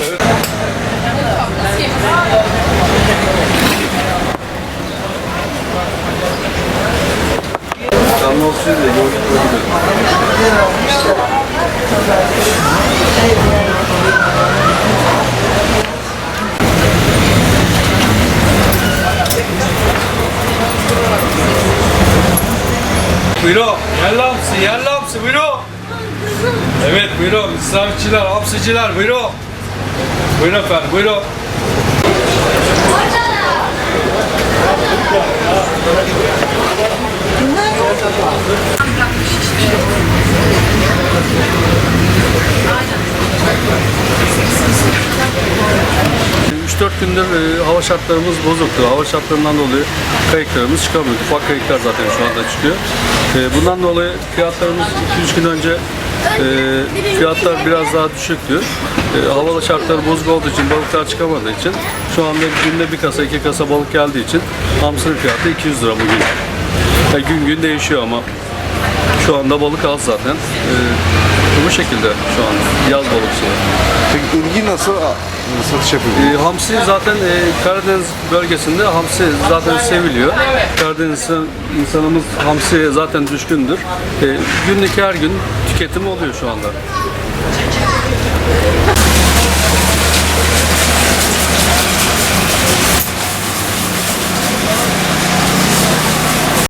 Canlı olsun diye yoğurt koyuyor. Buyurun. Yerli hamsi, yerli hamsi buyurun. Evet buyurun. İslamcılar, hamsiciler buyurun. Buyurun efendim buyurun. Üç dört gündür e, hava şartlarımız bozuktu. Hava şartlarından dolayı kayıklarımız çıkamıyor. Ufak kayıklar zaten şu anda çıkıyor. E, bundan dolayı fiyatlarımız 2-3 gün önce e, fiyatlar biraz daha düşüktü. E, hava şartları bozuk olduğu için balıklar çıkamadığı için şu anda günde bir kasa iki kasa balık geldiği için hamsinin fiyatı 200 lira bugün. E, gün gün değişiyor ama şu anda balık az zaten. E, bu şekilde şu an yaz balıkçılığı. Peki ilgi nasıl satış yapıyor? E, hamsi zaten e, Karadeniz bölgesinde hamsi zaten seviliyor. Karadeniz insanımız hamsiye zaten düşkündür. E, günlük her gün tüketim oluyor şu anda.